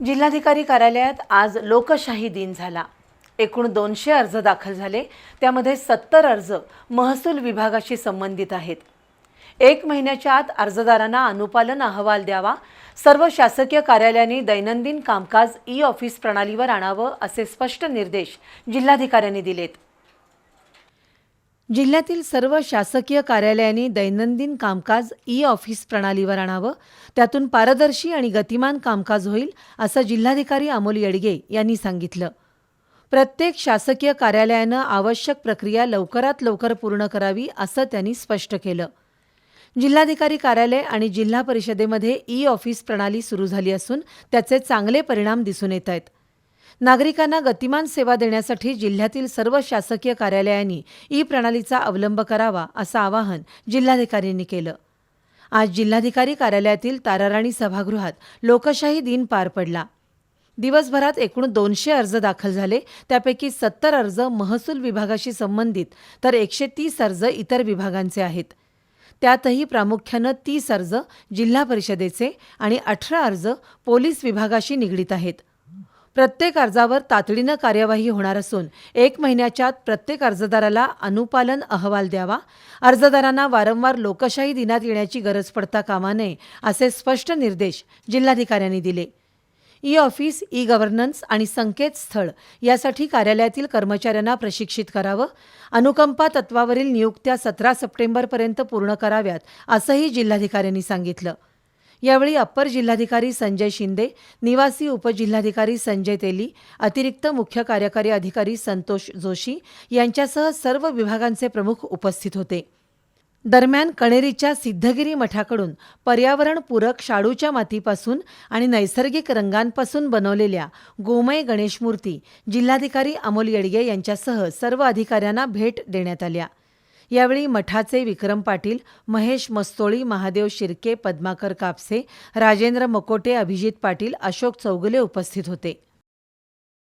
जिल्हाधिकारी कार्यालयात आज लोकशाही दिन झाला. एकूण दोनशे अर्ज दाखल झाले. त्यामध्ये सत्तर अर्ज महसूल विभागाशी संबंधित आहेत. एक महिन्याच्या आत अर्जदारांना अनुपालन अहवाल द्यावा. सर्व शासकीय कार्यालयांनी दैनंदिन कामकाज ई ऑफिस प्रणालीवर आणावं असे स्पष्ट निर्देश जिल्हाधिकाऱ्यांनी दिलेत. जिल्ह्यातील सर्व शासकीय कार्यालयांनी दैनंदिन कामकाज ई ऑफिस प्रणालीवर आणावं. त्यातून पारदर्शी आणि गतिमान कामकाज होईल असं जिल्हाधिकारी अमोल येडगे यांनी सांगितलं. प्रत्येक शासकीय कार्यालयानं आवश्यक प्रक्रिया लवकरात लवकर पूर्ण करावी असं त्यांनी स्पष्ट केलं. जिल्हाधिकारी कार्यालय आणि जिल्हा परिषदेमध्ये ई ऑफिस प्रणाली सुरू झाली असून त्याचे चांगले परिणाम दिसून येत आहेत. नागरिकांना गतिमान सेवा देण्यासाठी जिल्ह्यातील सर्व शासकीय कार्यालयांनी ई प्रणालीचा अवलंब करावा असं आवाहन जिल्हाधिकाऱ्यांनी केलं. आज जिल्हाधिकारी कार्यालयातील ताराराणी सभागृहात लोकशाही दिन पार पडला. दिवसभरात एकूण दोनशे अर्ज दाखल झाले. त्यापैकी सत्तर अर्ज महसूल विभागाशी संबंधित तर एकशे तीस अर्ज इतर विभागांचे आहेत. त्यातही प्रामुख्यानं तीस अर्ज जिल्हा परिषदेचे आणि अठरा अर्ज पोलीस विभागाशी निगडीत आहेत. प्रत्येक अर्जावर तातडीनं कार्यवाही होणार असून एक महिन्याच्या प्रत्येक अर्जदाराला अनुपालन अहवाल द्यावा. अर्जदारांना वारंवार लोकशाही दिनात येण्याची गरज पडता कामा नये असे स्पष्ट निर्देश जिल्हाधिकाऱ्यांनी दिले. ई ऑफिस ई गव्हर्नन्स आणि संकेतस्थळ यासाठी कार्यालयातील कर्मचाऱ्यांना प्रशिक्षित करावं. अनुकंपा तत्वावरील नियुक्त्या सतरा सप्टेंबरपर्यंत पूर्ण कराव्यात असंही जिल्हाधिकाऱ्यांनी सांगितलं. यावेळी अप्पर जिल्हाधिकारी संजय शिंदे निवासी उपजिल्हाधिकारी संजय तेली अतिरिक्त मुख्य कार्यकारी अधिकारी संतोष जोशी यांच्यासह सर्व विभागांचे प्रमुख उपस्थित होते. दरम्यान कणेरीच्या सिद्धगिरी मठाकडून पर्यावरणपूरक शाडूच्या मातीपासून आणि नैसर्गिक रंगांपासून बनवलेल्या गोमय गणेशमूर्ती जिल्हाधिकारी अमोल येडगे यांच्यासह सर्व अधिकाऱ्यांना भेट देण्यात आल्या. यावेळी मठाचे विक्रम पाटील महेश मस्तोळी महादेव शिर्के पद्माकर कापसे राजेंद्र मकोटे अभिजित पाटील अशोक चौगुले उपस्थित होते.